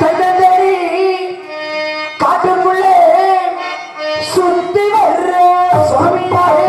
தன்னந்தனி காட்டுக்குள்ளே சுத்தி வர்ற சுவாமியாரே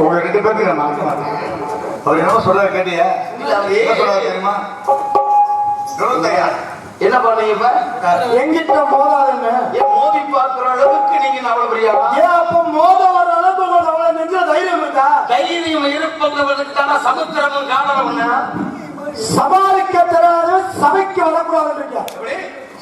உங்க ரெண்டு பேருக்கு நான் அவர் என்ன சொல்றாரு கேட்டியா என்ன சொல்றாரு தெரியுமா என்ன பண்ணீங்க இப்ப எங்கிட்ட மோதாதுங்க என் மோதி பார்க்கிற அளவுக்கு நீங்க அவ்வளவு பெரிய ஏன் அப்ப மோத வர அளவுக்கு உங்களுக்கு அவ்வளவு நெஞ்சில தைரியம் இருக்கா தைரியம் இருப்பவர்களுக்கு தானே சமுத்திரமும் காணவனா சமாளிக்க தெரியாதவன் சபைக்கு வரக்கூடாதுன்றீங்க.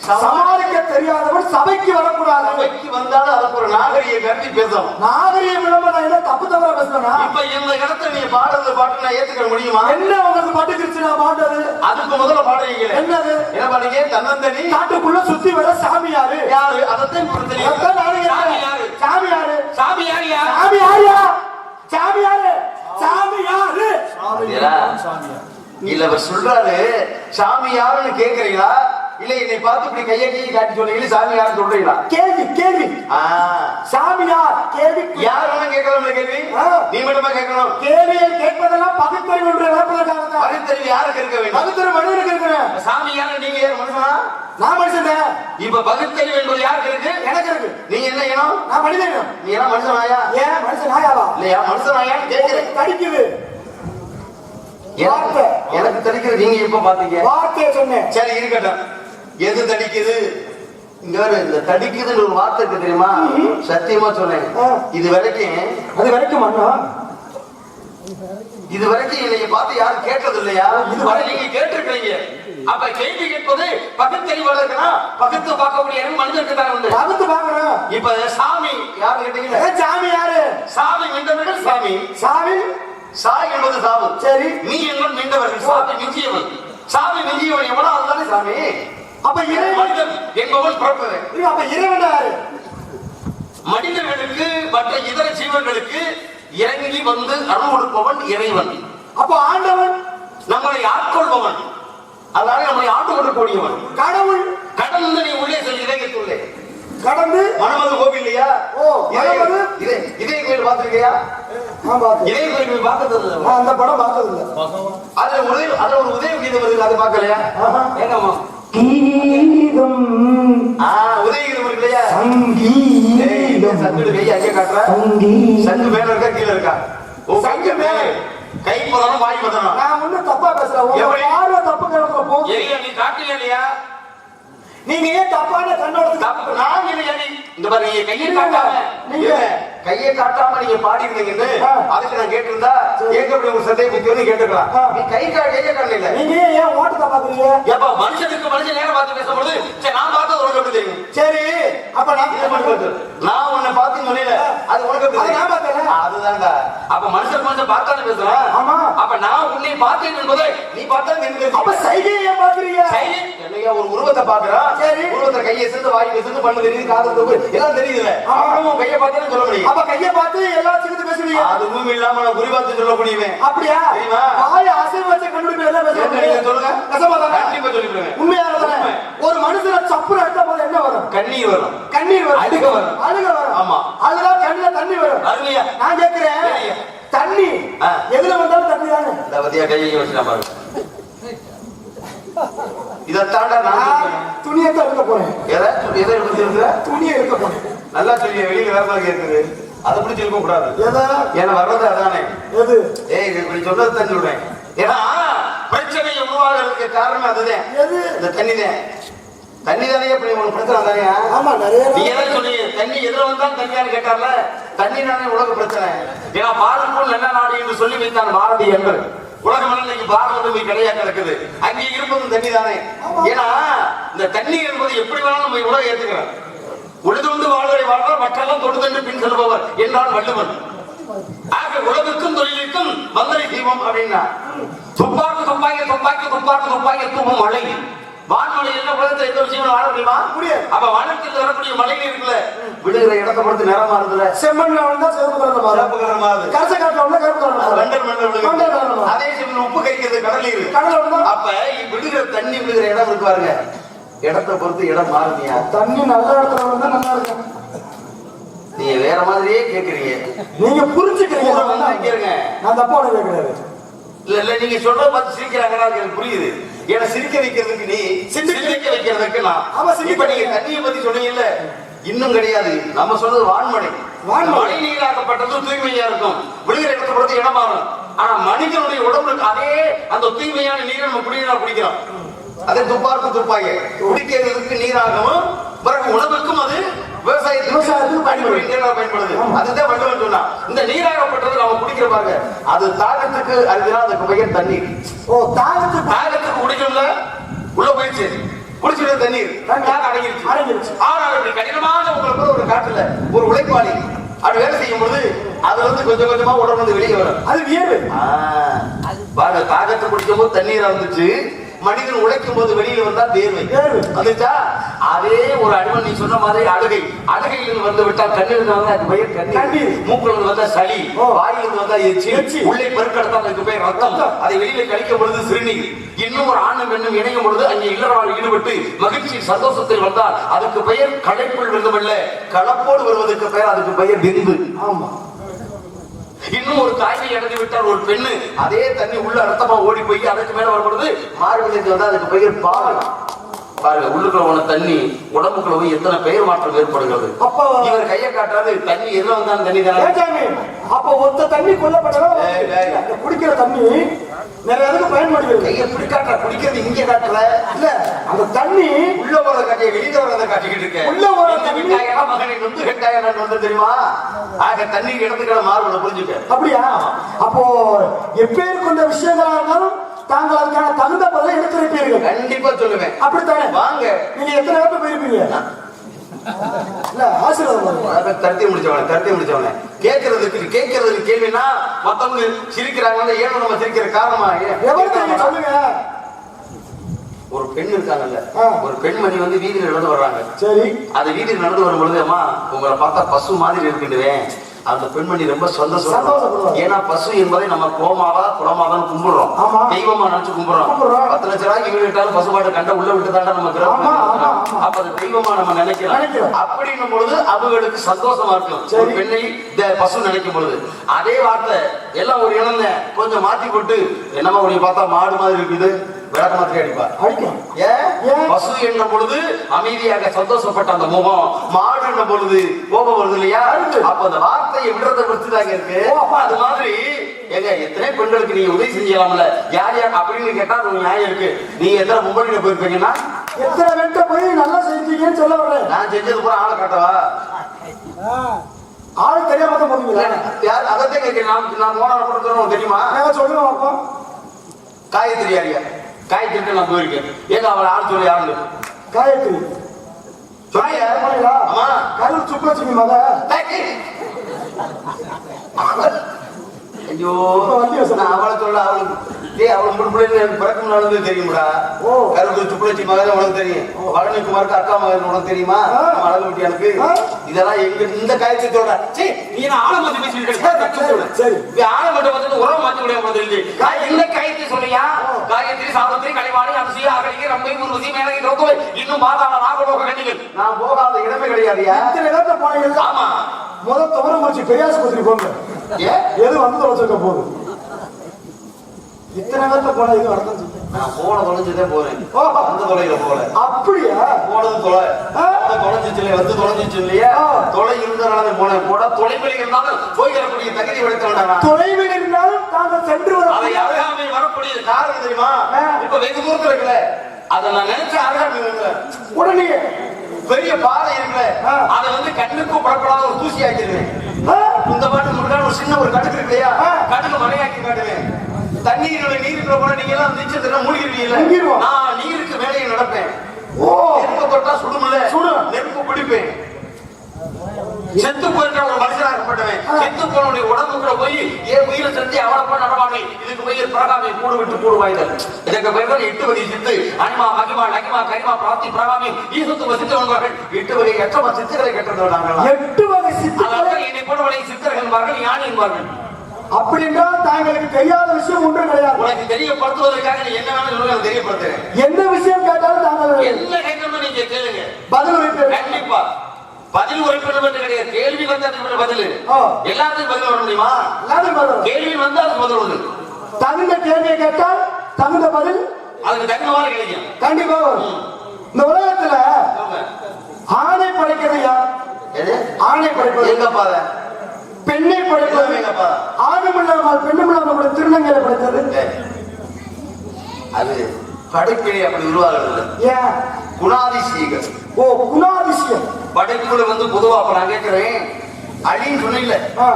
சமாளிக்க தெரியாதவன் சபைக்கு வரக்கூடாது. சபைக்கு வந்தாலும் அதுக்கு ஒரு நாகரிக கருதி பேசணும். நாகரிகம் நான் என்ன தப்பு தவறா பேசுறேனா? இப்ப இந்த இடத்துல நீ பாடுறது பாட்டு நான் ஏத்துக்க முடியுமா? என்ன உங்களுக்கு பட்டுக்கிச்சு நான் பாண்டது அதுக்கு முதல்ல பாடுறீங்களே. என்னது? என்ன பாடுறீங்க? தன்னந்தனி. காட்டுக்குள்ள சுத்தி வர சாமியாரு. யாரு? அதைத்தான் இப்ப தெரியும் அதான் நானும் சாமி. யாரு சாமியாரு. சாமி யாரு யார்? சாமியாரியா சாமியாரு. சாமியாரு. இல்ல அவர் சொல்றாரு சாமி யாருன்னு கேக்குறீங்களா? இல்ல என்னை பார்த்து இப்படி கையை கையை காட்டி சொன்னீங்களே சாமி யாருன்னு சொல்றீங்களா? கேள்வி கேள்வி. சாமியார் கேள்வி. யார் வேணா கேட்கலாம் கேள்வி. நீ மட்டுமா கேட்கணும். கேள்வியை கேட்பதெல்லாம் பகுத்தறிவு என்று வளர்ப்பதற்காக பகுத்தறிவு யாருக்கு இருக்க வேண்டும்? பகுத்தறிவு மனிதனுக்கு இருக்கிறேன் சாமி யாரு நீங்க யார் மனுஷனா? நான் மனுஷன் இப்ப பகுத்தறிவு என்பது யாருக்கு இருக்கு? எனக்கு இருக்கு. நீங்க என்ன இனம் நான் மனிதன் நீ என்ன மனுஷனாயா? ஏன் மனுஷன் ஆயாவா? இல்லையா? மனுஷனாயான்னு கேட்கிறேன். தடிக்குது. எனக்கு எனக்கு தெரிக்கிறது நீங்க எப்ப பாத்தீங்க வார்த்தையை சொன்னேன். சரி இருக்கட்டும். எது தடிக்குது? இங்க இந்த தடிக்குதுன்னு ஒரு வார்த்தை இருக்கு தெரியுமா? சத்தியமா சொன்னேன். இது வரைக்கும் அது வரைக்கும் அண்ணா இது வரைக்கும் என்னைய பார்த்து யாரும் கேட்டது இல்லையா இது வரை நீங்க கேட்டிருக்கீங்க அப்ப கேள்வி கேட்பது பகுத்தறிவாளர்களா பகுத்து பார்க்கக்கூடிய மனிதனுக்கு தான் உண்டு பகுத்து பாக்குறேன் இப்ப சாமி யாரு கேட்டீங்க? சாமி யாரு? சாமி மின்றவர்கள் சாமி. சாமி? சா என்பது சாவு. சரி. நீ என்பது மின்றவர்கள் சாமி மிஞ்சியவன். சாமி மிஞ்சியவன் எவனோ அதுதானே சாமி. அப்ப இறைவன் என்பவன் இல்ல, அப்ப இறைவன் யாரு? மனிதர்களுக்கு மற்ற இதர ஜீவன்களுக்கு இறங்கி வந்து அருள் கொடுப்பவன் இறைவன். அப்ப ஆண்டவன்? நம்மளை ஆட்கொள்பவன். அதாவது நம்மளை ஆண்டு கொள்ளக்கூடியவன். கடவுள்? கடந்து நீ உள்ளே செல் இதயத்துள்ளே கடந்து? மனமது கோவில் இல்லையா? ஓ, மனமது? இதே இதய கோயில் பார்த்தேன் இதய கோயில் பார்த்தது நான் அந்த படம் பார்த்தது இல்ல அதுல உதய அதுல ஒரு உதயம் கீதம் வருது அதை பார்க்கலையா? ஆஹா. ஏங்கம்மா? கீதம் ஆ உதயகீதம் இருக்கு இல்லையா? சங்கீதம். சங்குடு கையை அங்கே காட்டுற. சங்கீதம். சங்கு மேல இருக்கா கீழ இருக்கா? ஓ சங்கு மேல. கை பதனம் வாய் பதனம் நான் ஒண்ணும் தப்பா எப்படி? பார்வை தப்பு கிடக்குற போது ஏரியா நீ காட்டுறியா இல்லையா நீங்க ஏன் தப்பான கண்ணோட தப்பு. நான் இல்லையா நீ? இந்த பாரு நீங்க கையை காட்டாம. நீங்க- கையை காட்டாம நீங்க பாடி இருந்தீங்கன்னு ஆ. அதுக்கு நான் கேட்டிருந்தா ஏங்க அப்படி ஒரு சந்தேகம் புத்தியோன்னு கேட்டுக்கலாம். நீ கை கையை காட்டல நீங்க ஏன் ஓட்டத்தை பாக்குறீங்க ஏப்பா மனுஷனுக்கு மனுஷன் நேரம் பார்த்து பேசும்போது நான் பார்த்தது உனக்கு தெரியும் சரி அப்ப நான். நான் உன்னை பார்த்து சொன்னேன் அது உனக்கு எப்படி அது நான் தெரியும்? பார்த்தேன்ல. அதுதான்டா. அப்ப மனுஷன் மனுஷன் பார்த்தானே பேசுறேன் ஆமா. அப்ப நான் உன்னை பார்த்தேன் என்பதை நீ பார்த்தா எனக்கு அப்ப தெரியும். சைகையை ஏன் பாக்குறீங்க சரி, என்னையா ஒரு உருவத்தை பாக்குறான் சரி. உருவத்தை கையை சேர்ந்து வாய் பேசுறது பண்ணு தெரியுது காது எல்லாம் தெரியுதுல கையை பார்த்தேன்னு சொல்ல முடியும்? அப்ப கையை பார்த்து எல்லாம் சேர்ந்து பேசுவீங்க. அதுவும் இல்லாம நான் குறி பார்த்து சொல்ல முடியுமே. அப்படியா? வாய் அசைவு வச்ச கண்டுபிடிப்பு எல்லாம் தெரியுது சொல்லுங்க? கண்டிப்பா சொல்லிவிடுவேன். உண்மையானதானே? உண்மை. ஒரு மனுஷனை அடிச்சா போது என்ன வரும்? கண்ணீர் வரும். கண்ணீர் வரும். அழுக வரும். அழுக வரும். ஆமா. அழுதா கண்ணுல தண்ணி வரும். அருமையா நான் கேக்குறேன். தண்ணி. எதுல வந்தாலும் தண்ணி தானே? இந்த பத்தியா கையை வச்சுட்டா பாரு. இதை தாண்டா நான். துணியை தான் எடுக்க போறேன். எதை? எதை எடுத்து இருக்கிற துணியை எடுக்க போறேன். நல்லா சொல்லி வெளியில மாதிரி இருக்குது. அதை பிடிச்சி இருக்க கூடாது. ஏன்னா வர்றது அதானே. எது? ஏய் இப்படி சொல்றது தான் சொல்றேன் ஏன்னா பிரச்சனை உருவாகிறதுக்கு காரணம் அதுதான். எது? இந்த தண்ணி தான் தண்ணி தானே உங்களுக்கு பிரச்சனை தானே? ஆமா நிறைய நீங்க சொன்னீங்க தண்ணி எதுல வந்தாலும் தண்ணியான்னு கேட்டார்ல. தண்ணி தானே உலக பிரச்சனை. ஏன்னா பாரதம் நல்ல நாடு என்று சொல்லி வைத்தான் பாரதி என்பர் எல்லாம் இன்னைக்கு பாரதம் போய் இருக்குது அங்கே இருப்பதும் தண்ணி தானே ஏன்னா இந்த தண்ணி என்பது எப்படி வேணாலும் நம்ம உலகம் ஏத்துக்கிறோம் உழுது வந்து வாழ்வரை வாழ்வார் மற்றெல்லாம் தொடுதென்று பின் செல்பவர் என்றால் வள்ளுவன் ஆக உலகுக்கும் தொழிலுக்கும் மந்திரி தீபம் அப்படின்னா துப்பாக்கு துப்பாக்கி துப்பாக்கி துப்பாக்கு துப்பாக்கி தூவும் மழை. வான்மழை என்ன உலகத்துல எந்த விஷயம் வாழ முடியுமா? முடியாது. அப்ப வானத்தில் வரக்கூடிய மழை இருக்குல்ல. விடுகிற இடத்தை பொறுத்து நேரம் மாறுதுல செம்மண்ல வந்தா சிவப்பு கலந்த மாதிரி கரச காட்டுல கருப்பு கலந்த மாதிரி மண்டல். வண்டல் கலந்த மாதிரி அதே சமயம் உப்பு கறிக்கிறது கடல் இருக்கு கடல்ல வந்தா அப்ப விடுகிற தண்ணி விடுகிற இடம் இருக்கு பாருங்க. இடத்தை பொறுத்து இடம் மாறுதியா? தண்ணி நல்ல இடத்துல வந்தா நல்லா இருக்கும். நீங்க வேற மாதிரியே கேக்குறீங்க. நீங்க புரிஞ்சுக்கிறீங்க. நான் வந்து இங்க இருங்க. நான் தப்பா உனக்கு கிடையாது இல்ல இல்ல நீங்க சொல்றத பார்த்து சிரிக்கிறாங்கன்னா எனக்கு புரியுது. ஏன்னா சிரிக்க வைக்கிறதுக்கு நீ சிரிக்க வைக்கிறதுக்கு நான் ஆமா, இப்ப நீங்க தண்ணியை பத்தி சொன்னீங்கல்ல இன்னும் கிடையாது. நம்ம சொல்றது வான்மழை வான்மழை. மழை நீராக்கப்பட்டது தூய்மையா இருக்கும். விழுகிற இடத்தை பொறுத்து இடம் மாறும். ஆனா மனிதனுடைய உடம்புல இருக்க அதே அந்த தூய்மையான நீரை நம்ம குடிநீரா குடிக்கிறோம். அதே துப்பாக்கு துப்பாக்கி. குடிக்கிறதுக்கு நீராகவும் பிறகு உணவுக்கும் அது விவசாயத்துக்கு பயன்படுது. அதுதான் வள்ளுவன் சொன்னா இந்த நீராகப்பட்டது நம்ம குடிக்கிற பாருங்க. அது தாகத்துக்கு அருகினா அதுக்கு பெயர் தண்ணீர். ஓ தாகத்து தாகத்துக்கு குடிக்கணும்ல? உள்ள போயிடுச்சு. குடிச்சிட்டு தண்ணீர். அடங்கிருச்சு. அடங்கிருச்சு. ஆனால் இப்படி கடினமான உங்களுக்கு ஒரு காட்டுல ஒரு உழைப்பாளி. அப்படி வேலை செய்யும் பொழுது அது வந்து கொஞ்சம் கொஞ்சமா உடம்பு வந்து வெளியே வரும். அது வியர்வு. தாகத்தை குடிக்கும் போது தண்ணீர் வந்துச்சு மனிதன் உழைக்கும் போது வெளியில வந்தா வேர்வை வேர்வை. வந்துச்சா? அதே ஒரு அடிமன் நீ சொன்ன மாதிரி அழுகை. அழுகையில் வந்து விட்டால் கண்ணீர் இருந்தா அது பெயர் கண்ணீர் கண்ணீர். மூக்குல இருந்து வந்தா சளி. ஓ. வாயில இருந்து வந்தா எச்சி. உள்ளே பெருக்கெடுத்தா அதுக்கு பேர் ரத்தம். அதை வெளியில கழிக்கும் பொழுது சிறுநீர். இன்னும் ஒரு ஆணும் பெண்ணும் இணையும் பொழுது அங்கே இல்லறால் ஈடுபட்டு மகிழ்ச்சி சந்தோஷத்தில் வந்தால் அதுக்கு பெயர் களைப்புள் விருந்தமல்ல. களப்போடு வருவதற்கு பெயர் அதுக்கு பெயர் விந்து ஆமா. இன்னும் ஒரு தாய்மை இறந்து விட்டால் ஒரு பெண்ணு அதே தண்ணி உள்ள ரத்தமா ஓடி போய் அதுக்கு மேல வரும்பொழுது மார்கழிக்கு வந்து அதுக்கு பெயர் பால் பாருங்க உள்ளுக்குள்ள போன தண்ணி உடம்புக்குள்ள போய் எத்தனை பெயர் மாற்றம் ஏற்படுகிறது? அப்போ. இவர் கையை காட்டாது தண்ணி எதுல வந்தாலும் தண்ணி தானே? அப்ப ஒத்த தண்ணி கொல்லப்பட்டதா? ஏய், ஏய். அந்த குடிக்கிற தண்ணி நிறைய இதுக்கு பயன்படுகிறது. கையை இப்படி காட்டுற குடிக்கிறது இங்க காட்டுற? இல்ல அந்த தண்ணி உள்ள போறத காட்டிய வெளியில வரத காட்டிக்கிட்டு இருக்கேன். உள்ள போற தண்ணி- மகனை வந்து வெட்டாயா வந்து தெரியுமா? ஆக தண்ணீர் இடத்துக்கிற மாறுபட புரிஞ்சுக்க அப்படியா? அப்போ எப்பேர் கொண்ட விஷயங்களா இருந்தாலும் தாங்கள் அதுக்கான தகுந்த பதிலை எடுத்திருப்பீர்கள். கண்டிப்பா சொல்லுவேன். அப்படித்தானே? வாங்க. நீங்க எத்தனை பேர் போயிருப்பீங்க? இல்ல ஆசீர்வாதம் தருத்தி முடிச்சவன தருத்தி முடிச்சவன. கேட்கறதுக்கு கேட்கறதுக்கு கேள்வினா மத்தவங்க சிரிக்கிறாங்க ஏன் நம்ம சிரிக்கிற காரணமா? எவ்வளவு சொல்லுங்க. ஒரு பெண் இருக்காங்கல்ல. ஒரு பெண்மணி வந்து வீதியில் நடந்து வர்றாங்க. சரி. அது வீதியில் நடந்து வரும் பொழுது அம்மா உங்களை பார்த்தா பசு மாதிரி இருக்குண்டுவேன் அந்த பெண்மணி ரொம்ப சந்தோஷம். ஏன்னா பசு என்பதை நம்ம கோமாவா குளமாதான் கும்பிடுறோம். தெய்வமா நினைச்சு கும்பிடுறோம். பத்து லட்ச ரூபாய்க்கு வீடு விட்டாலும் பசுமாடு கண்ட உள்ள விட்டு தாண்டா நம்ம. அப்ப அது தெய்வமா நம்ம நினைக்கிறோம். அப்படின்னும் பொழுது அவங்களுக்கு சந்தோஷமா இருக்கும் பெண்ணை இந்த பசு நினைக்கும் பொழுது அதே வார்த்தை எல்லாம் ஒரு இனம் கொஞ்சம் மாத்தி போட்டு என்னமா உன்னை பார்த்தா மாடு மாதிரி இருக்குது. விளக்க மாதிரி அடிப்பா அடிக்கும் ஏன்? பசு என்னும் பொழுது அமைதியாக சந்தோஷப்பட்ட அந்த முகம். மாடு என்னும் பொழுது கோபம் வருது இல்லையா. அப்ப அந்த வார்த்தையை விடுறத பொறுத்து தாங்க இருக்கு அது மாதிரி ஏங்க எத்தனை பெண்களுக்கு நீங்க உதவி செஞ்சலாம்ல யார் யார் அப்படின்னு கேட்டா அது நியாயம் இருக்கு. நீங்க எத்தனை மும்படியில போயிருப்பீங்கன்னா? எத்தனை பேர்கிட்ட போய் நல்லா செஞ்சீங்கன்னு சொல்ல வர்றேன். நான் செஞ்சது பூரா ஆளை காட்டவா ஆள் தெரியாம தான் போவீங்களா யார் அதைத்தான் கேட்கிறேன். நான் நான் போன கொடுத்துறோம் தெரியுமா? நாங்க சொல்லுங்க பார்ப்போம் காயத்ரி யாரியா காயத்ரி நான் போயிருக்கேன். ஏங்க அவளை ஆள் சொல்லி யாருங்க காயத்ரி. போனீங்களா? ஆமா. கரூர் சுப்பலட்சுமி மக. ஐயோ. நான் அவளை சொல்ல அவளுக்கு. டேய் அவள் மூணு பிள்ளைங்க எனக்கு பிறக்கும் நடந்தது தெரியுமாடா. ஓ. கருப்பு சுப்புலட்சி மகன் உனக்கு தெரியும். பழனிக்குமாருக்கு அக்கா மகன் உனக்கு தெரியுமா? அழகு எனக்கு ஆ. இதெல்லாம் எங்க இந்த காயத்தை சொல்ற சீ நீ ஆளை மாத்தி பேசிட்டு சரி. ஆளை மட்டும் உறவு மாத்தி போகுது காய் இந்த காயத்தை சொல்லியா? காயத்ரி சாவித்திரி கலைவாணி அம்சி அகலிகை ரம்பை முருகசி மேலகை நோக்குவை. இன்னும் பாதாள நாகலோக கண்ணிகள் நான் போகாத இடமே கிடையாதுயா? இத்தனை பேர்த்த போனீங்கல்ல? ஆமா. முதல் துவரம் முடிச்சு பெரியாஸ்பத்திரி போங்க. எது வந்து தொலைச்சிருக்க போகுது? இத்தனை பேர்த்த போனதுக்கு வரதான் சொல்றேன். நான் போன தொலைஞ்சுதான் போறேன். அந்த தொலைல போல அப்படியா? போனது தொலை. தொலைஞ்சிச்சு இல்லையா? வந்து தொலைஞ்சிச்சு இல்லையா. தொலை இருந்தனால போனேன். போட தொலைவில் இருந்தாலும் போய் வரக்கூடிய தகுதி உடைத்தவன்டா தொலைவில் இருந்தாலும் தாங்கள் சென்று அதை வர அருகாமை வரக்கூடிய காரணம் தெரியுமா. இப்ப வெகு தூரத்துல இருக்குல்ல அதை நான் நினைச்ச இருக்குல்ல உடனே. பெரிய பாறை இருக்குல்ல. அதை வந்து கண்ணுக்கும் படப்படாத ஒரு தூசி ஆக்கிடுவேன். இந்த பாட்டு முன்னாடி ஒரு சின்ன ஒரு கடுக்கு இருக்கு இல்லையா? ஆ. கடுக்கு மலையாக்கி காட்டுவேன். தண்ணீரோட நீருக்குள்ள போனா நீங்க எல்லாம் நீச்சல் மூழ்கிருவீங்கல்ல? மூழ்கிருவோம். நான் நீருக்கு மேலே நடப்பேன். ஓ. நெருப்பு தொட்டா சுடுமில்ல. சுடும். நெருப்பு பிடிப்பேன் செத்து போயிருக்க ஒரு மனுஷனா இருக்கப்பட்டவன் செத்து போனவனுடைய உடம்புக்குள்ள போய் ஏன் உயிரை செஞ்சு அவனை போய் நடவானே. இதுக்கு பெயர் பிரகாமி கூடு விட்டு கூடு வாய்தல் இதுக்கு பெயர் தான் எட்டு வகை சித்து அனிமா மகிமா நகிமா கரிமா பிராப்தி பிரகாமி ஈசத்து வசித்து வந்தார்கள் எட்டு வகை எட்டமா சித்துக்களை கெட்டது நாங்கள் எட்டு வகை அதாவது என்னை போன்றவனை சித்தர்கள் என்பார்கள் யானை என்பார்கள். அப்படி என்றால் தாங்களுக்கு தெரியாத விஷயம் ஒன்றும் கிடையாது. உனக்கு தெரியப்படுத்துவதற்காக நீ என்ன வேணும் சொல்லுங்க தெரியப்படுத்துறேன். என்ன விஷயம் கேட்டாலும் தாங்கள் என்ன கேட்கணும் நீங்க கேளுங்க. பதில் உரைப்பீர்கள். கண்டிப்பா. பதில் உரைப்பது என்று கிடையாது. கேள்வி வந்தா பதில். எல்லாத்துக்கும் பதில் வர முடியுமா எல்லாரும் பதில் கேள்வி வந்தா அதுக்கு பதில். வரும் தகுந்த கேள்வியை கேட்டால் தகுந்த பதில் அதுக்கு தகுந்தவாறு கிடைக்கும் கண்டிப்பா வரும். இந்த உலகத்துல. ஆணை படைக்கிறது யார்? ஆணை படைப்பது எங்க பாத? பெண்ணை படைப்பது? ஆணும் இல்லாமல் பெண்ணும் இல்லாமல் திருநங்கையை படைத்தது. அது படைப்பினை அப்படி உருவாகிறது. ஏன் குணாதிசீகள் ஓ குணாதிசயம். படைப்புல வந்து பொதுவா அப்ப நான் கேட்கிறேன் அழின்னு ஆ,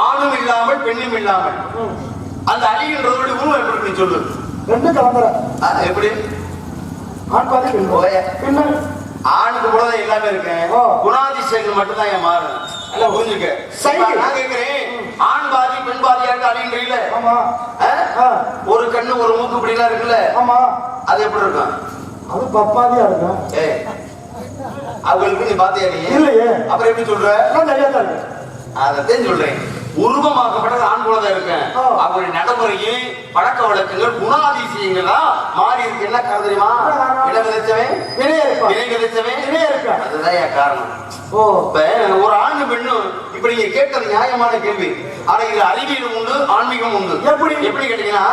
ஆணும் இல்லாமல் பெண்ணும் இல்லாமல். அந்த அழிகின்றதோட உருவம் எப்படி சொல்லு. ரெண்டு கலந்துற எப்படி? ஆண் பாதி பெண் ஆணுக்கு கூட எல்லாமே இருக்கு ஓ. குணாதிசயங்கள் மட்டும் தான் என் மாறும் நல்லா புரிஞ்சுக்க. சரி. நான் கேட்கிறேன் ஆண் பாதி பெண் பாதியா இருக்கு அழின்றீங்கள ஆமா. ஒரு கண்ணு ஒரு மூக்கு இப்படிலாம் இருக்குல்ல? ஆமா. அது எப்படி இருக்கும்? அது பப்பாதியா இருக்கும். அவங்களுக்கு நீ பாத்தியா நீ? இல்லையே. அப்புறம் எப்படி சொல்ற? தான் இருக்கு அதைத்தான் சொல்றேன். உருவமாக்கப்பட்டது ஆண் தான் இருக்கேன். அவருடைய நடைமுறையும் பழக்க வழக்கங்கள் குணாதிசயங்களா மாறி இருக்கு. என்ன காரணம் தெரியுமா? இடம் விதைச்சவன் இணை விதைச்சவன் அதுதான் என் காரணம். ஓ இப்ப ஒரு ஆண் பெண்ணும் இப்ப நீங்க கேட்டது நியாயமான கேள்வி ஆனா இது அறிவியலும் உண்டு ஆன்மீகம் உண்டு எப்படி? எப்படி கேட்டீங்கன்னா?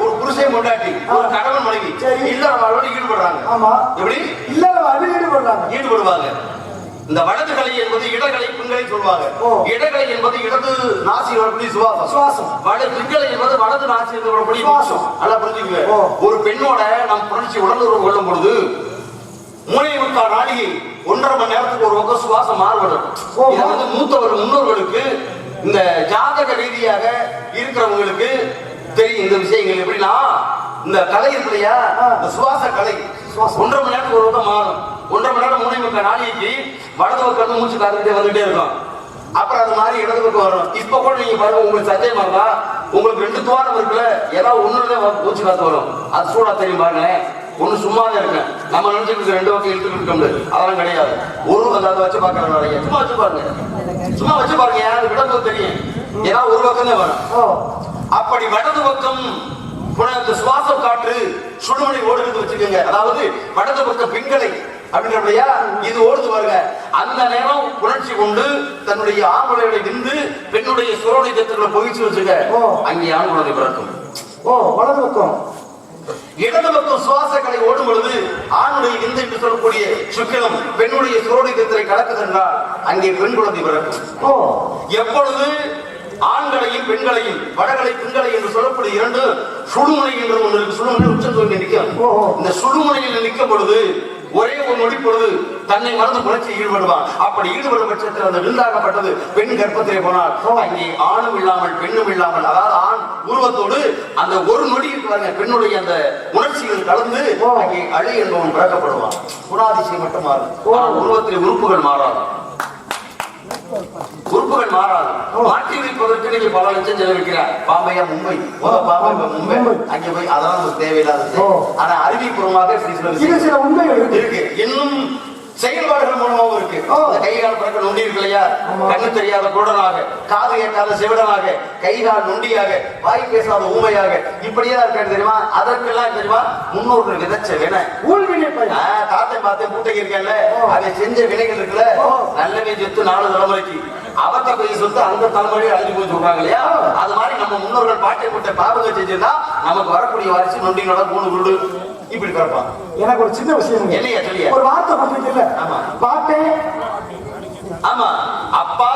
ஒரு புருஷன் கொண்டாட்டி ஒரு கணவன் மனைவி சரி. இல்லற வாழ்வோட ஈடுபடுறாங்க ஆமா எப்படி இல்ல அது ஈடுபடுறாங்க ஈடுபடுவாங்க இந்த வலது கலை என்பது இடகலை பின்களை சொல்லுவாங்க ஓ. இடகலை என்பது இடது நாசி வரக்கூடிய சுவாசம் சுவாசம். வட பின்களை என்பது வலது நாசி வரக்கூடிய சுவாசம். நல்லா புரிஞ்சுக்குங்க. ஒரு பெண்ணோட நம் புணர்ச்சி உடல் உறவு கொள்ளும் பொழுது மூளை முக்கால் நாளிகை ஒன்றரை மணி நேரத்துக்கு ஒரு பக்கம் சுவாசம் மாறுபடும். இது வந்து மூத்தவர் முன்னோர்களுக்கு இந்த ஜாதக ரீதியாக இருக்கிறவங்களுக்கு தெரியும் இந்த விஷயங்கள் எப்படின்னா இந்த கலை இருக்கு இல்லையா. இந்த சுவாச கலை. ஒன்றரை மணி நேரத்துக்கு ஒரு பக்கம் மாறும். ஒன்றரை மணி நேரம் மூணை முக்கால் நாளைக்கு வலது பக்கம் மூச்சு காத்துக்கிட்டே வந்துட்டே இருக்கும். அப்புறம் அது மாதிரி இடது பக்கம் வரும் இப்ப கூட நீங்க பாருங்க உங்களுக்கு சந்தேகமா இருந்தா உங்களுக்கு ரெண்டு துவாரம் இருக்குல்ல ஏதாவது ஒண்ணுதான் மூச்சு காத்து வரும். அது சூடா தெரியும் பாருங்களேன். ஒண்ணு சும்மா இருக்கேன். நம்ம நினைச்சிட்டு ரெண்டு பக்கம் இழுத்துட்டு இருக்க முடியாது. அதெல்லாம் கிடையாது. ஒரு அதை வச்சு பாக்குறாங்க நிறைய சும்மா வச்சு பாருங்க. சும்மா வச்சு பாருங்க. அது விடப்போ தெரியும். ஏன்னா ஒரு பக்கம் தான் வரும் அப்படி வலது பக்கம் இந்த சுவாச காற்று சுடுமணி ஓடுகிறது வச்சுக்கோங்க. அதாவது வலது பக்கம் பின்களை அப்படின்றபடியா இது ஓடுது பாருங்க. அந்த நேரம் புணர்ச்சி கொண்டு தன்னுடைய ஆம்பளைகளை நின்று பெண்ணுடைய சுரோடை தத்துக்களை பொகிச்சு வச்சுக்க. அங்கே ஆண் குழந்தை பிறக்கும். ஓ வலது பக்கம். இடது பக்கம் சுவாசங்களை ஓடும் பொழுது ஆணுடைய விந்து என்று சொல்லக்கூடிய சுக்கிலம் பெண்ணுடைய சுரோடை தத்துவை கலக்குது என்றால் அங்கே பெண் குழந்தை பிறக்கும். எப்பொழுது ஆண்களையும் பெண்களையும் வடகளை பெண்களை என்று சொல்லக்கூடிய இரண்டு சுடுமுனை என்று ஒன்று சுடுமுனை உச்சம் சொல்லி நிற்கும். இந்த சுடுமுனையில் நிற்கும் பொழுது ஒரே ஒரு நொடி பொழுது தன்னை மறந்து புரட்சி ஈடுபடுவான் அப்படி ஈடுபடும் பட்சத்தில் அந்த விருந்தாகப்பட்டது பெண் கர்ப்பத்திலே போனால். அங்கே ஆணும் இல்லாமல் பெண்ணும் இல்லாமல் அதாவது ஆண் உருவத்தோடு அந்த ஒரு நொடி இருக்கிறாங்க பெண்ணுடைய அந்த உணர்ச்சிகள் கலந்து. அங்கே அழி என்பவன் பிறக்கப்படுவான் குணாதிசயம் மட்டும் மாறும் உருவத்திலே உறுப்புகள் மாறாது மாறாது. மாற்றி வைப்பதற்கு நீங்க பல லட்சம் செலவிக்கிறார் பாம்பையா மும்பை. பாம்பை மும்பை. அங்க போய் அதெல்லாம் நமக்கு தேவையில்லாதது. ஆனா அறிவிப்பூர்வமாக இது சில உண்மைகள் இருக்கு. இருக்கு. இன்னும் செயல்பாடுகள் மூலமாகவும் இருக்கு. கை கால் பிறக்க நொண்டி இருக்கு இல்லையா. கண்ணு தெரியாத குருடனாக காது கேட்காத செவிடனாக கை கால் நொண்டியாக வாய் பேசாத ஊமையாக இப்படியே இருக்காரு தெரியுமா? அதற்கெல்லாம் தெரியுமா? முன்னோர்கள் விதைச்ச வினை. ஊழ்வினை பையன் ஆஹ், தாத்தன் பார்த்தேன் பூட்டைக்கு இருக்கேன்ல. அதை செஞ்ச வினைகள் இருக்குல்ல. நல்லவே செத்து நாலு தலைமுறைக்கு. அவத்த போய் சொத்து அந்த தலைமுறையை அழிஞ்சு போய் சொல்றாங்க இல்லையா? அது மாதிரி நம்ம முன்னோர்கள் பாட்டை போட்ட பாபகம் செஞ்சிருந்தா நமக்கு வரக்கூடிய வாரிசு நொண்டினோட மூணு குருடு இப்படி பிறப்பான் எனக்கு ஒரு சின்ன விஷயம் என்னையா சொல்லியா? ஒரு வார்த்தை ஆமா. பாட்டே ஆமா. அப்பா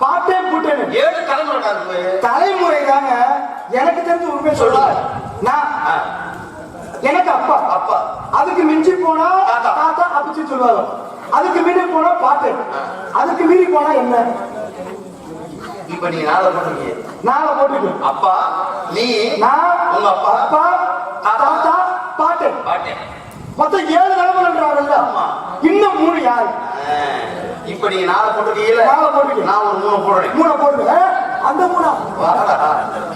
பாட்டே கூட்டேன்னு ஏழு தலைமுறை தலைமுறை தாங்க. எனக்கு தெரிஞ்ச உண்மை சொல்ல நான் எனக்கு அப்பா. அப்பா. அதுக்கு மிஞ்சி போனா தாத்தா. அப்படி சொல்லுவாங்க அதுக்கு மீறி போனா பாட்டு. அதுக்கு மீறி போனா என்ன? இப்ப நீங்க நாளை பண்ணுங்க நாளை போட்டுக்கு அப்பா நீ நான் உங்க அப்பா அப்பா தாத்தா பாட்டு. பாட்டேன் மொத்தம் ஏழு தலைமுறைன்றாங்கல்ல. இன்னும் மூணு யாரு? இப்ப நீங்க நாளை போட்டுருக்கீங்கல்ல நாளை போட்டுக்க. நான் ஒரு மூணு போடுறேன். மூணை போட்டுக்க அந்த மூணா.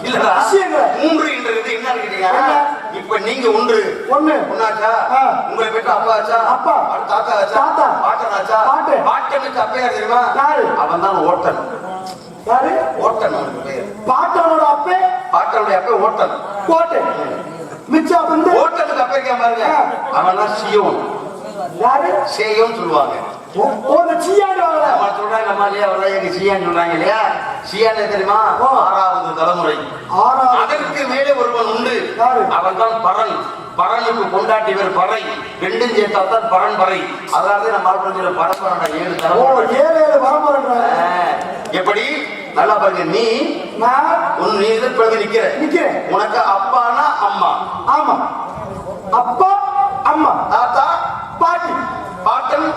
இல்லடா. மூன்று என்றது என்னன்னு கேட்டீங்க? இப்ப நீங்க ஒன்று ஒண்ணு. ஒன்னாச்சா. உங்களை பெற்ற அப்பா. ஆச்சா அப்பா. தாத்தா. ஆச்சா தாத்தா. பாட்டன் ஆச்சா பாட்டு. பாட்டனுக்கு அப்பா யார் தெரியுமா? யாரு? அவன் தான் ஓட்டன். யாரு? ஓட்டன் அவனுக்கு பெயர் பாட்டனோட அப்பே? பாட்டனுடைய அப்பா ஓட்டன். கோட்டை மிச்சம் வந்து? ஓட்டனுக்கு அப்பா பாருங்க. அவன் தான் சியோன். யாரு? சேயோன்னு சொல்லுவாங்க. சீயாண்டு வாங்கல நம்ம சொல்றாங்க அம்மா இல்லையா? எங்க சியான்னு சொல்றாங்க இல்லையா? சியான்னு தெரியுமா. ஆறாவது தலைமுறை. அதற்கு மேலே ஒருவன் உண்டு? அவன் தான் பரன். பரனுக்கு கொண்டாட்டியவர் பறை. ரெண்டும் சேர்த்தா தான் பரன் பறை. அதனால நம்ம ஆட்கள் பரம்பரண்டா ஏழு தலைமுறை. ஏழு ஏழு ஆ, எப்படி? நல்லா பாருங்க நீ நான் உன் நீ எதிர்ப்பு நிக்கிற நிக்கிறேன். உனக்கு அப்பானா அம்மா? ஆமா. அப்பா அம்மா தாத்தா பாட்டி பாட்டன்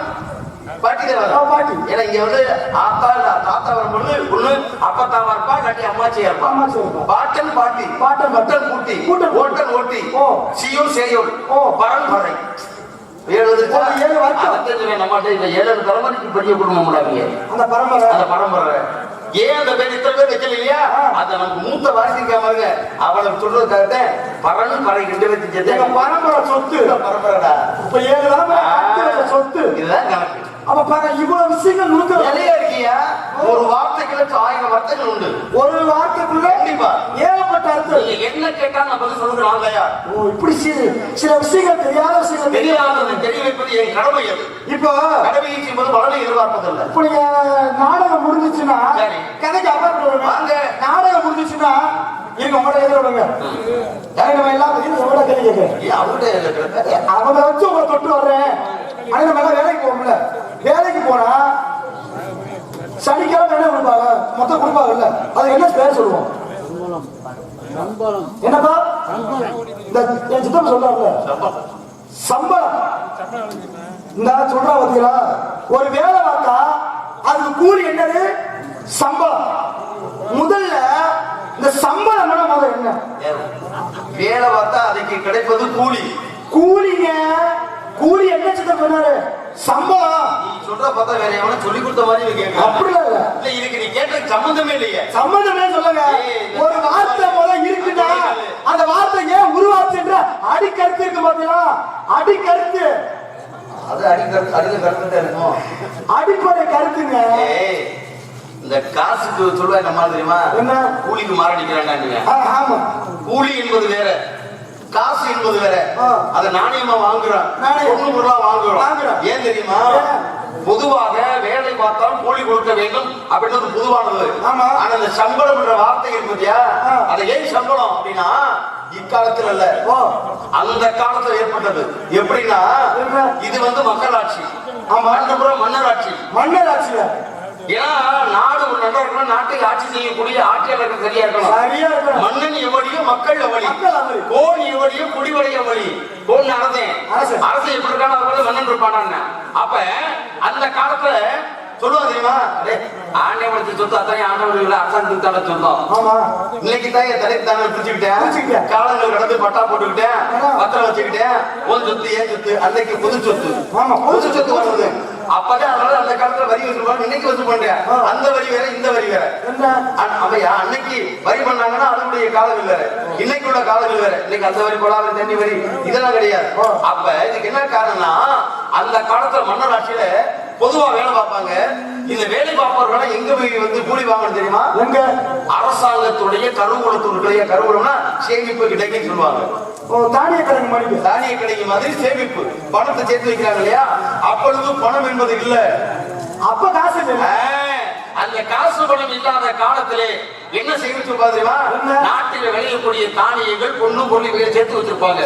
பாட்டி ஆ, தான் பாட்டி. ஏன்னா இங்க வந்து ஆத்தா இல்ல தாத்தா வரும்போது ஒண்ணு அப்பத்தாவா இருப்பா இல்லாட்டி அம்மாச்சியா இருப்பா. பாட்டன் பாட்டி. பாட்டன் பட்டன் கூட்டி. கூட்டன் கூட்டி. ஓட்டன் ஓட்டி. ஓ. சியோன் சேயோன் ஓ. வந்துருச்சா? ஓ, ஏழு நம்மகிட்ட இந்த ஏழு தலைமுறைக்கு பெரிய குடும்பம் அந்த பரம்பரை. அந்த பரம்பரை. ஏன் அந்த பேர் இத்தனை பேர் வைக்கல இல்லையா. அத நமக்கு மூத்த வாரிசிக்கா பாருங்க அவளை சொல்றதுக்காக பரன் பறை ரெண்டு சேர்த்து பரம்பரை சொத்து. பரம்பரைடா. இப்ப ஏழு சொத்து. இதுதான் கணக்கு. அப்ப பாருங்க இவ்வளவு விஷயங்கள் நுணுக்க நிலையா இருக்கியா ஒரு வார்த்தைக்கு ஆயிரம் வார்த்தைகள் உண்டு. ஒரு வார்த்தைக்குள்ள கண்டிப்பா. ஏகப்பட்ட அர்த்தம். என்ன கேட்டா நான் பதில் சொல்லுகிறேன் இல்லையா ஓ இப்படி சில விஷயங்கள் தெரியாத விஷயங்கள். தெரியாது தெரியாததை தெரிய வைப்பது என் கடமை அது. இப்போ கடமையை செய்வது பலனை எதிர்பார்ப்பதில்லை. இப்ப நீங்க நாடகம் முடிஞ்சிச்சுன்னா. கதைக்கு அப்புறம். வாங்க. நாடகம் முடிஞ்சிச்சுன்னா இருங்க உங்களோட எதிர விடுங்க. நம்ம எல்லாம் எவ்வளவு கேள்வி கேட்கிறேன் வச்சு உங்களை தொட்டு வர்றேன். ஆனா நம்ம எல்லாம் வேலைக்கு வேலைக்கு போனா சனிக்கிழமை என்ன கொடுப்பாங்க? மொத்தம் கொடுப்பாங்கல்ல. அது என்ன பேர் சொல்லுவோம்? என்னப்பா? இந்த என் சித்தப்பா சொல்றாருல சம்பளம். இந்த சொல்றா பாத்தீங்களா? ஒரு வேலை பார்த்தா அதுக்கு கூலி என்னது? சம்பளம். முதல்ல இந்த சம்பளம் முதல்ல என்ன? வேலை பார்த்தா அதுக்கு கிடைப்பது கூலி. கூலிங்க. கூலி என்ன சித்தம் பண்ணாரு சம்பளம். நீ சொல்ற பார்த்தா வேற எவனும் சொல்லி கொடுத்த மாதிரி கேட்கல அப்படிலாம் இல்ல. இல்ல இதுக்கு நீ கேட்டதுக்கு சம்பந்தமே இல்லையே. சம்பந்தமே சொல்லுங்க ஒரு வார்த்தை முதல்ல இருக்குன்னா அந்த வார்த்தை ஏன் உருவாச்சுன்ற அடிக்கருத்து இருக்கு பாத்தீங்களா அடிக்கருத்து. அது அடிக்க அடிக்க கருத்துட்டே இருக்கும்? அடிப்படை கருத்துங்க. இந்த காசுக்கு சொல்லுவா என்ன மாதிரி தெரியுமா? என்ன? கூலிக்கு மாரடிக்கிறாங்க கூலி என்பது வேற. காசு என்பது வேற. அத நாணயமா வாங்குறோம் நாணயம். பொண்ணு பொருளா வாங்குறோம். ஏன் தெரியுமா? பொதுவாக வேலை பார்த்தால் கூலி கொடுக்க வேண்டும் அப்படின்றது பொதுவானது ஆமா. ஆனா இந்த சம்பளம் என்ற வார்த்தை ஆ. அது ஏன் சம்பளம் அப்படின்னா இக்காலத்துல இல்ல அந்த காலத்துல ஏற்பட்டது எப்படின்னா? இது வந்து மக்களாட்சி மன்னராட்சி மன்னர் ஆட்சியில ஏன்னா நாடு ஒரு நல்லா இருக்கணும் நாட்டை ஆட்சி செய்யக்கூடிய ஆட்சியாளர்கள் சரியா இருக்கணும். மன்னன் எவடியோ மக்கள் எவடி. கோன் எவடியோ குடிவடை எவடி? கோன் அரசன். அரசன் எப்படி இருக்கானோ அது போல மன்னன் இருப்பானான்னு. அப்ப அந்த காலத்துல சொல்லுவாங்க தெரியுமா? ஆண்டவனுக்கு சொத்து அத்தனை ஆண்டவர்கள் அரசாங்கத்துக்கு தானே சொந்தம். ஆமா. இன்னைக்கு தான் என் தலைக்கு தானே பிடிச்சுக்கிட்டேன். காலங்கள் கடந்து பட்டா போட்டுக்கிட்டேன். பத்திரம் வச்சுக்கிட்டேன். உன் சொத்து ஏன் சொத்து அன்னைக்கு பொது சொத்து. பொது சொத்து வருது. அப்பதான் அதனால அந்த காலத்துல வரி வசூல் இன்னைக்கு வசூல் பண்றேன். அந்த வரி வேற இந்த வரி வேற. அவையா அன்னைக்கு வரி பண்ணாங்கன்னா அதனுடைய காலங்கள் வேற. இன்னைக்கு உள்ள காலங்கள் வேற. இன்னைக்கு அந்த வரி கொலாவரி தண்ணி வரி இதெல்லாம் கிடையாது. அப்ப இதுக்கு என்ன காரணம்னா அந்த காலத்துல மன்னர் ஆட்சியில பொதுவா வேலை பார்ப்பாங்க. இந்த வேலை பார்ப்பவர்களை எங்க போய் வந்து கூலி வாங்கணும் தெரியுமா? எங்க? அரசாங்கத்துடைய கருவூலத்துடைய கருவூலம்னா சேமிப்பு கிடைக்குன்னு சொல்லுவாங்க. தானிய கடன் மணிக்கு தானிய கிடைக்கு மாதிரி சேமிப்பு. பணத்தை சேர்த்து வைக்கிறாங்க இல்லையா? அப்பொழுது பணம் என்பது இல்ல. அப்ப காசு இல்ல. அந்த காசு பணம் இல்லாத காலத்திலே என்ன செய்து வச்சிருப்பாங்க தெரியுமா? நாட்டில் விளையக்கூடிய தானியங்கள் பொண்ணு பொருள் இவைகளை சேர்த்து வச்சிருப்பாங்க.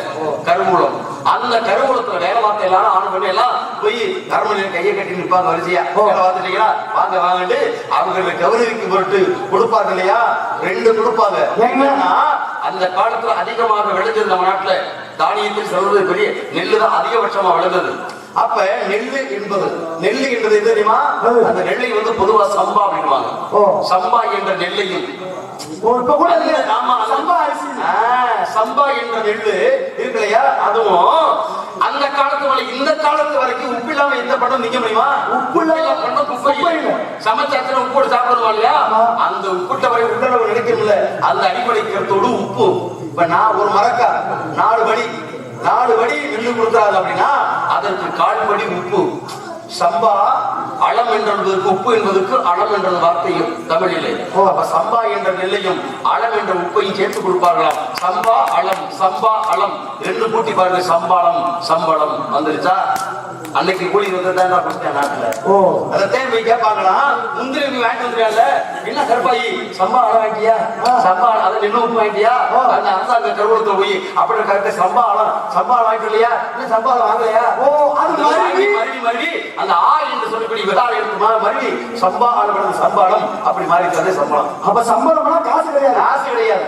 கருவூலம். அந்த கருவூலத்துல வேலை பார்த்த எல்லாரும் ஆண் பண்ணி எல்லாம் போய் கருமணியில் கையை கட்டி நிற்பாங்க வரிசையா. வேலை பார்த்துட்டீங்களா வாங்க வாங்கட்டு அவங்களை கௌரவிக்கும் பொருட்டு கொடுப்பாங்க இல்லையா? ரெண்டு கொடுப்பாங்க. என்னன்னா அந்த காலத்துல அதிகமாக விளைஞ்சது நம்ம நாட்டுல தானியத்தில் சொல்றது பெரிய நெல்லு தான் அதிகபட்சமா விளைஞ்சது. அப்ப நெல்லு என்பது நெல்லு என்பது எது தெரியுமா? அந்த நெல்லை வந்து பொதுவா சம்பா அப்படின்வாங்க. சம்பா என்ற அந்த- சம்பா என்ற நெல்லு இருக்கு இல்லையா? அதுவும் அந்த காலத்து வரை இந்த காலத்து வரைக்கும் உப்பு இல்லாம எந்த படம் நிக்க முடியுமா? உப்பு இல்லாம பண்ண குப்பை. சமைச்சாச்சுல உப்பு போட்டு சாப்பிடுவோம் இல்லையா. அந்த உப்புட்ட வரை உடலவு நினைக்கிறோம்ல அந்த அடிப்படை கருத்தோடு உப்பு. இப்ப நான் ஒரு மரக்கா நாலு படி. நாலு படி நெல்லு கொடுக்குறாங்க அப்படின்னா அதற்கு கால் படி உப்பு. சம்பா அளம் என்பதற்கு உப்பு என்பதற்கு அளம் என்ற வார்த்தையும் தமிழிலே. சம்பா என்ற நெல்லையும் அளம் என்ற உப்பையும் சேர்த்து கொடுப்பார்களாம். சம்பா அளம் சம்பா அளம் ரெண்டு கூட்டி பாருங்க சம்பாளம் சம்பளம். வந்துருச்சா? அன்னைக்கு கூலி வந்ததான் நான் கொடுத்தேன் நாட்டுல. ஓ. அதைத்தான் போய் கேட்பாங்களா முந்திரி நீ வாங்கிட்டு வந்துருக்கல என்ன கருப்பாயி சம்பா அளம் வாங்கிட்டியா? சம்பா அதை நின்று உப்பு வாங்கிட்டியா? அந்த அரசாங்க கருவூலத்துல போய் அப்படி கரெக்டா சம்பா அளம் சம்பா வாங்கிட்டு இல்லையா இல்ல சம்பா வாங்கலையா? ஓ, அது மறுபடி மறுபடி அந்த ஆ என்று சொல்லக்கூடிய மா- மறுபடி சம்பா அளம் சம்பாளம் அப்படி மாறி தரே சம்பளம் அப்ப சம்பளம்னா காசு கிடையாது. காசு கிடையாது.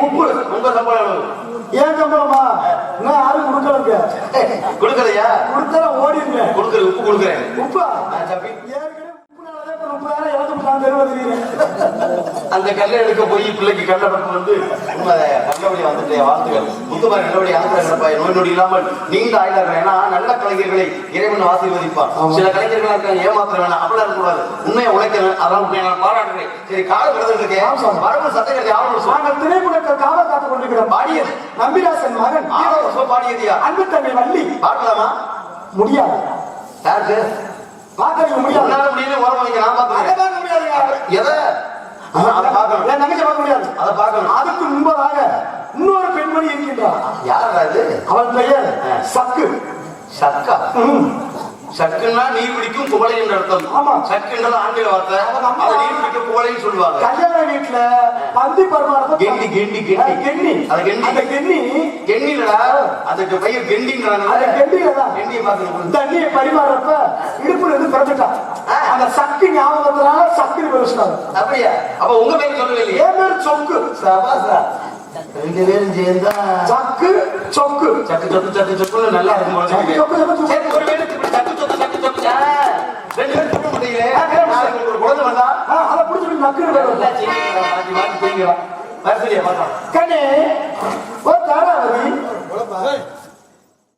உப்பு. உங்க சம்பளம்? ஏன் சம்பளமா? நான் யாரும் கொடுக்கலங்க கொடுக்கலையா? கொடுத்தா ஓடிடுங்க. கொடுக்குறேன் உப்பு கொடுக்குறேன். உப்பா? ஏற்கனவே உப்புனாலதான் இப்ப முப்பதாயிரம் இழந்து விட்டாங்க தெரியுமா அந்த கல்லை எடுக்க போய் பிள்ளைக்கு கல்ல பட்டு வந்து உண்மை நல்லபடியா வந்துட்டு வாழ்த்துக்கள். முத்துமாரி நல்லபடியா அனுப்புறப்பா நோய் நொடி இல்லாமல் நீண்ட ஆயுதார்கள் ஏன்னா நல்ல கலைஞர்களை இறைவன் ஆசீர்வதிப்பான். சில கலைஞர்களா இருக்காங்க ஏமாத்திர வேணாம் அப்படிலாம் இருக்கக்கூடாது. உண்மையை உழைக்கிறேன் அதான் உண்மையை நான் பாராட்டுறேன் சரி கால கிடந்து இருக்கேன் வரவு சட்டங்கள் யாரும் நாங்கள் திரைப்படத்தை காவல் காத்துக் கொண்டிருக்கிறோம் பாடியது நம்பிராசன் மகன். பாடியதியா? அன்பு தன்னை வள்ளி. பாடலாமா? முடியாது. யாருக்கு? பார்க்க முடியாது. முடியல ஓரம் வைக்க நான் பார்த்துக்கிறேன். எதை? அதை பார்க்கணும். என் தங்கச்சி பார்க்க முடியாது? அதை பார்க்கணும். அதுக்கு முன்பதாக இன்னொரு பெண்மணி இருக்கின்றார். யார் அது? அவள் பெயர் சக்கு. சக்கா. சக்குன்னா நீர் பிடிக்கும் குவளை என்ற அர்த்தம் ஆமா. சக்குன்றது ஆங்கில வார்த்தை. அது நீர் பிடிக்கும் குவளைன்னு சொல்லுவாங்க. கல்யாண வீட்டுல பந்தி பரிமாறப்ப கெண்டி, கெண்டி, கெண்டி. ஆ, கெண்டி. அது கெண்டி. அந்த கெண்டி. கெண்டிலடா அதுக்கு பெயர் கெண்டின்றாங்க. அந்த கெண்டியில தான் கெண்டியை பார்க்கணும். தண்ணியை பரிமாறப்ப இடுப்புல இருந்து பிறந்துட்டான். அந்த சக்கு ஞாபகத்தினால சக்கு வச்சுட்டாங்க அப்படியா? அப்ப உங்க பேர் சொல்லல இல்லையா. என் பேர் சொக்கு. ரெண்டு பேரும் சேர்ந்தா சக்கு சொக்கு. சக்கு சொக்கு சக்கு சொக்குன்னு நல்லா இருக்கும் சக்கு, சொக்கு. சொக்கு, சரி ஒரு பேருக்கு ரெண்டு பேரும் தூக்க முடியல நாளைக்கு ஒரு குழந்தை வந்தா அதை பிடிச்சிட்டு மக்கள் மாற்றி மாற்றி தூங்கிடலாம் வரக்கூடிய பார்த்தோம் கண்ணே ஒரு தாராவதி